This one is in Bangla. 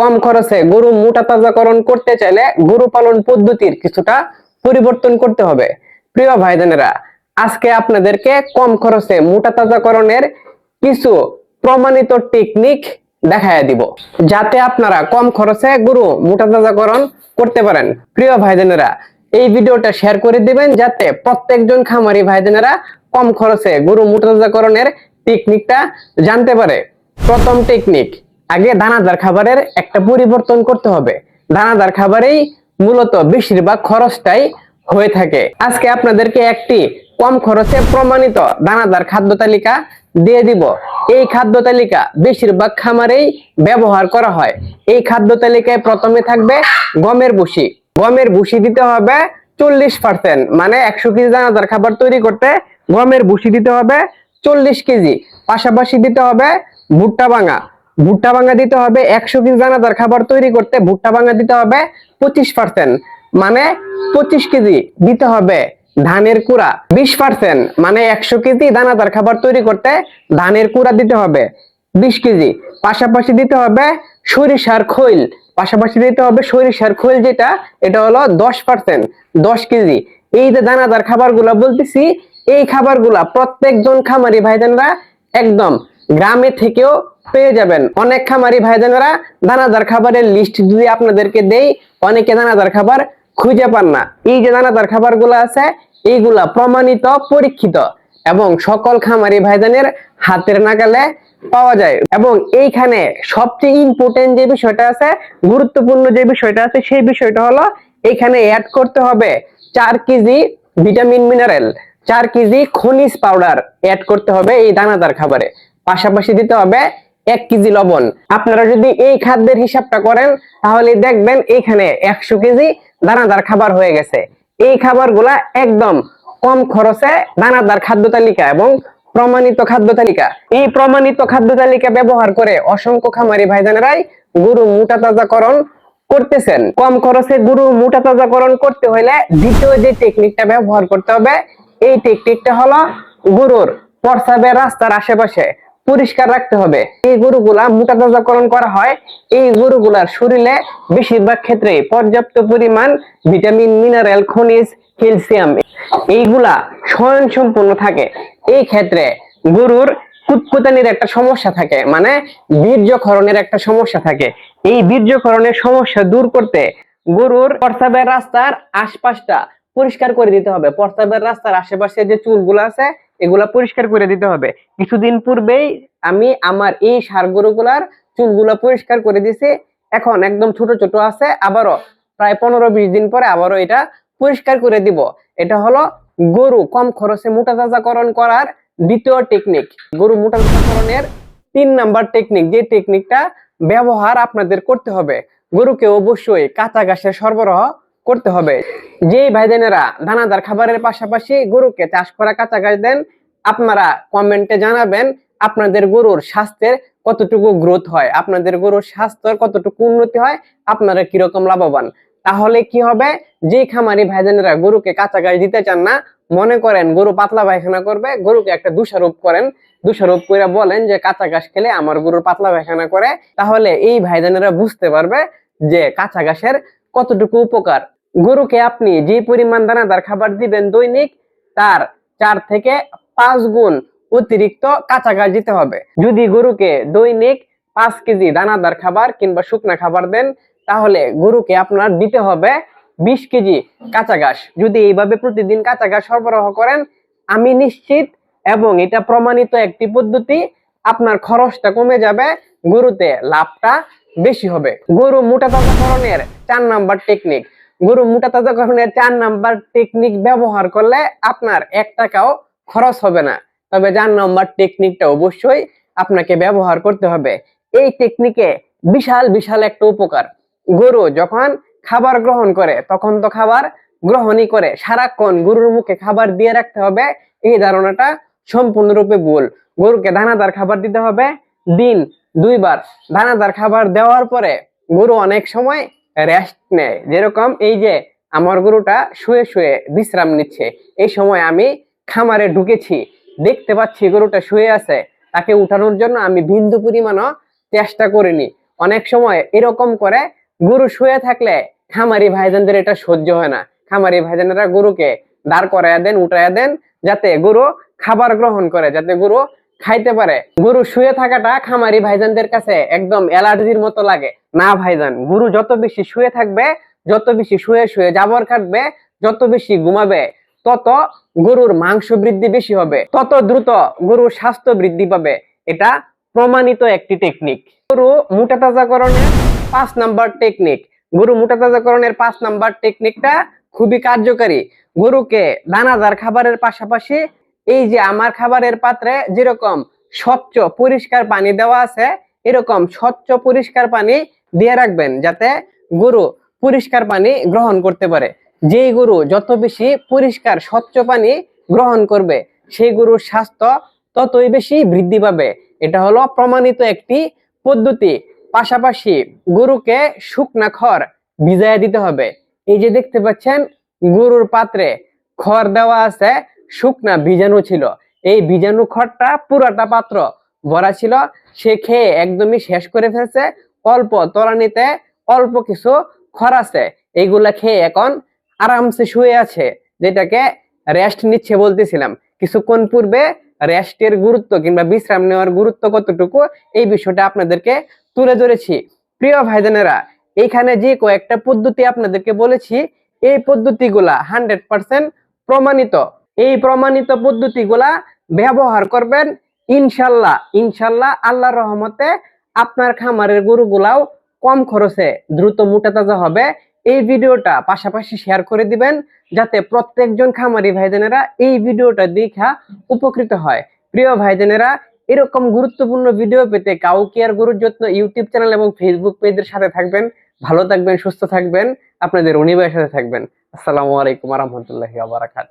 কম খরচে গরু মোটা তাজাকরণ করতে চাইলে গরু পালন পদ্ধতির কিছুটা পরিবর্তন করতে হবে। প্রিয় ভাই বোনেরা আজকে আপনাদেরকে কম খরচে মোটা তাজাকরণের কিছু প্রমাণিত টেকনিক দেখায় দিব, যাতে আপনারা কম খরচে গরু মোটা তাজাকরণ করতে পারেন। প্রিয় ভাই বোনেরা এই ভিডিওটা শেয়ার করে দিবেন যাতে প্রত্যেকজন খামারি ভাই বোনেরা কম খরচে গরু মোটা তাজাকরণের টেকনিকটা জানতে পারে। প্রথম টেকনিক আগে দানাদার খাবারের একটা পরিবর্তন করতে হবে। দানাদার খাবারেই মূলত বেশিরভাগ খরচটাই হয়ে থাকে। আজকে আপনাদেরকে একটি কম খরচে প্রমাণিত দানাদার খাদ্য তালিকা দিয়ে দিব। এই খাদ্য তালিকা বেশিরভাগ খামারেই ব্যবহার করা হয়। এই খাদ্য তালিকায় প্রথমে থাকবে গমের ভুসি। গমের ভুসি দিতে হবে চল্লিশ পার্সেন্ট মানে একশো কেজি দানাদার খাবার তৈরি করতে গমের ভুসি দিতে হবে চল্লিশ কেজি। পাশাপাশি দিতে হবে ভুট্টা ভাঙা। ভুট্টা ভাঙা দিতে হবে, একশো কেজি দানাদার খাবার তৈরি করতে ভুট্টা ভাঙা দিতে হবে পঁচিশ পার্সেন্ট মানে পঁচিশ কেজি দিতে হবে ধানের কুড়া বিশ পার্সেন্ট মানে একশো কেজি দানাদার খাবার তৈরি করতে ধানের কুড়া দিতে হবে বিশ কেজি, পাশাপাশি দিতে হবে সরিষার খৈল, পাশাপাশি দিতে হবে সরিষার খৈল যেটা, এটা হলো দশ পার্সেন্ট দশ কেজি। এই যে দানাদার খাবারগুলা বলতেছি, এই খাবারগুলা প্রত্যেকজন খামারি ভাইজানরা একদম গ্রামে থেকেও পেয়ে যাবেন। অনেক খামারি ভাইজানেরা দানাদার খাবারের লিস্ট যদি আপনাদেরকে দেই, অনেকে দানাদার খাবার খুঁজে পান না। এই যে দানাদার খাবারগুলো আছে, এইগুলা প্রমাণিত, পরীক্ষিত এবং সকল খামারি ভাইজানের হাতের নাগালে পাওয়া যায়। এবং এইখানে সবচেয়ে ইম্পর্টেন্ট যে বিষয়টা আছে, গুরুত্বপূর্ণ যে বিষয়টা আছে, সেই বিষয়টা হলো এখানে অ্যাড করতে হবে চার কেজি ভিটামিন মিনারেল চার কেজি খনিজ পাউডার অ্যাড করতে হবে এই দানাদার খাবারে। পাশাপাশি দিতে হবে এক কেজি লবণ। আপনারা যদি এই খাদ্যের হিসাবটা করেন, তাহলে দেখবেন এখানে একশো কেজি দানাদার খাবার হয়ে গেছে। এই খাবারগুলা একদম কম খরচে দানাদার খাদ্য তালিকা এবং প্রমাণিত খাদ্য তালিকা। এই প্রমাণিত খাদ্য তালিকা ব্যবহার করে অসংখ্য খামারি ভাইজানেরাই গরু মোটা তাজাকরণ করতেছেন। কম খরচে গরু মোটা তাজাকরণ করতে হলে দ্বিতীয় যে টেকনিকটা ব্যবহার করতে হবে, এই টেকনিকটা হলো গরুর প্রস্রাবের রাস্তার আশেপাশে। পরিষ্কার রাখতে হবে। এই গরুগুলা মোটা তাজাকরণ করা হয়। এই গরুগুলার শরীরে বেশিরভাগ ক্ষেত্রে পর্যাপ্ত পরিমাণ ভিটামিন, মিনারেল, খনিজ, ক্যালসিয়াম এইগুলা স্বয়ং সম্পূর্ণ থাকে। এই ক্ষেত্রে গরুর কুতকুতানির একটা সমস্যা থাকে মানে বীর্যক্ষরণের একটা সমস্যা থাকে। এই বীর্যক্ষরণের সমস্যা দূর করতে গরুর প্রস্রাবের রাস্তার আশপাশটা পরিষ্কার করে দিতে হবে। প্রস্রাবের রাস্তার আশেপাশে যে চুলগুলো আছে এগুলা পরিষ্কার করে দিতে হবে। কিছুদিন পূর্বেই আমি আমার এই সার গরুগুলার চুলগুলো পরিষ্কার করে দিছি এখন একদম ছোট ছোট আছে, আবারও প্রায় পনেরো বিশ দিন পরে আবারও এটা পরিষ্কার করে দিব। এটা হলো গরু কম খরচে মোটা তাজাকরণ করার দ্বিতীয় টেকনিক গরু মোটা তাজাকরণের তিন নাম্বার টেকনিক যে টেকনিকটা ব্যবহার আপনাদের করতে হবে। গরুকে অবশ্যই কাঁচা ঘাসের সরবরাহ করতে হবে। যে ভাইদেনেরা দানাদার খাবারের পাশাপাশি গরুকে চাষ করা কাঁচা ঘাস দেন, আপনারা কমেন্টে জানাবেন আপনাদের গরুর স্বাস্থ্যের কতটুকু গ্রোথ হয়, আপনাদের গরুর স্বাস্থ্যের কতটুকু উন্নতি হয়, আপনারা কীরকম লাভবান। তাহলে কি হবে? যে খামারি ভাইজানেরা গরুকে কাঁচা ঘাস দিতে চান না, মনে করেন গরু পাতলা পায়খানা করবে, গরুকে একটা দোষারোপ করেন। দোষারোপ করে বলেন যে, কাঁচা ঘাস খেলে আমার গরুর পাতলা পায়খানা করে। তাহলে এই ভাইজানেরা বুঝতে পারবে যে, কাঁচা ঘাসের কতটুকু উপকার? গরুকে আপনি যে পরিমাণ দানাদার খাবার দিবেন দৈনিক, তার চার থেকে পাঁচ গুণ অতিরিক্ত কাঁচা ঘাস দিতে হবে। যদি গরুকে দৈনিক পাঁচ কেজি দানাদার খাবার কিংবা শুকনা খাবার দেন, তাহলে গরুকে আপনার দিতে হবে বিশ কেজি কাঁচা ঘাস যদি এইভাবে প্রতিদিন কাঁচা ঘাস সরবরাহ করেন, আমি নিশ্চিত এবং এটা প্রমাণিত একটি পদ্ধতি, আপনার খরচটা কমে যাবে, গরুতে লাভটা বেশি হবে। গরু মোটা তাজাকরণের চার নাম্বার টেকনিক গরু মোটা তাজাকরণের চার নাম্বার টেকনিক ব্যবহার করলে আপনার এক টাকাও খরচ হবে না। তবে চার নাম্বার টেকনিকটা অবশ্যই আপনাকে ব্যবহার করতে হবে। এই টেকনিকে বিশাল বিশাল একটা উপকার। গরু যখন খাবার গ্রহণ করে, তখন তো খাবার গ্রহণই করে। সারাক্ষণ গরুর মুখে খাবার দিয়ে রাখতে হবে। এই ধারণাটা সম্পূর্ণরূপে ভুল। গরুকে দানাদার খাবার দিতে হবে। দিন দুইবার দানাদার খাবার দেওয়ার পরে গরু অনেক সময় রেস্ট নেয়। যেরকম এই যে আমার গরুটা শুয়ে শুয়ে বিশ্রাম নিচ্ছে, এই সময় আমি খামারে ঢুকেছি, দেখতে পাচ্ছি গরুটা শুয়ে আছে, তাকে উঠানোর জন্য আমি বিন্দু পরিমাণও চেষ্টা করিনি। অনেক সময় এরকম করে গরু শুয়ে থাকলে খামারি ভাইজানদের এটা সহ্য হয় না। খামারি ভাইজানেরা গরুকে দাঁড় করাইয়া দেন, উঠাইয়া দেন, যাতে গরু খাবার গ্রহণ করে, যাতে গরু খাইতে পারে। গরু শুয়ে থাকাটা খামারি ভাইজানদের কাছে একদম অ্যালার্জির মতো লাগে। না ভাইজান, গরু যত বেশি শুয়ে থাকবে, যত বেশি শুয়ে শুয়ে জাবর কাটবে যত বেশি ঘুমাবে, তত গরুর মাংস বৃদ্ধি বেশি হবে। তত দ্রুত গরুর স্বাস্থ্য বৃদ্ধি পাবে। এটা প্রমাণিত একটি টেকনিক গরু মোটা তাজাকরণের পাঁচ নাম্বার টেকনিক গরু মোটা তাজাকরণের পাঁচ নাম্বার টেকনিকটা খুবই কার্যকারী। গরুকে দানাদার খাবারের পাশাপাশি এই যে আমার খাবারের পাত্রে যেরকম স্বচ্ছ পরিষ্কার পানি দেওয়া আছে, এরকম স্বচ্ছ পরিষ্কার পানি দিয়ে রাখবেন যাতে গরু পরিষ্কার পানি গ্রহণ করতে পারে। যেই গরু যত বেশি পরিষ্কার, স্বচ্ছ পানি গ্রহণ করবে, সেই গরুর স্বাস্থ্য ততই বেশি বৃদ্ধি পাবে। এটা হলো প্রমাণিত একটি পদ্ধতি। পাশাপাশি গরুকে শুকনা খড় ভিজাইয়া দিতে হবে। এই যে দেখতে পাচ্ছেন, গরুর পাত্রে খড় দেওয়া আছে শুকনা বীজাণু ছিল। এই বীজাণু খড়টা পুরাটা পাত্র। ভরা ছিল, সে খেয়ে একদমই শেষ করে ফেলছে। অল্প তরানিতে অল্প কিছু খড় আছে। এইগুলা খেয়ে এখন আরামসে শুয়ে আছে, যেটাকে রেস্ট নিচ্ছে বলতেছিলাম। কিছুক্ষণ পূর্বে রেস্টের গুরুত্ব কিংবা বিশ্রাম নেওয়ার গুরুত্ব কতটুকু, এই বিষয়টা আপনাদেরকে তুলে ধরেছি। প্রিয় ভাইজানেরা এইখানে যে কয়েকটা পদ্ধতি আপনাদেরকে বলেছি, এই পদ্ধতিগুলা হান্ড্রেড পার্সেন্ট প্রমাণিত। এই প্রমাণিত পদ্ধতিগুলা ব্যবহার করবেন, ইনশাল্লাহ ইনশাল্লাহ আল্লাহর রহমতে আপনার খামারের গরুগুলাও কম খরচে দ্রুত মোটা তাজা হবে। এই ভিডিওটা পাশাপাশি শেয়ার করে দিবেন, যাতে প্রত্যেকজন খামারি ভাইজানেরা এই ভিডিওটা দেখা উপকৃত হয়। প্রিয় ভাইজানেরা এরকম গুরুত্বপূর্ণ ভিডিও পেতে কাউ কেয়ার গরুর যত্ন ইউটিউব চ্যানেল এবং ফেসবুক পেজের সাথে থাকবেন। ভালো থাকবেন, সুস্থ থাকবেন, আপনাদের অনিবায়ের সাথে থাকবেন। আসসালামু আলাইকুম রহমতুল্লাহি আবরাকাত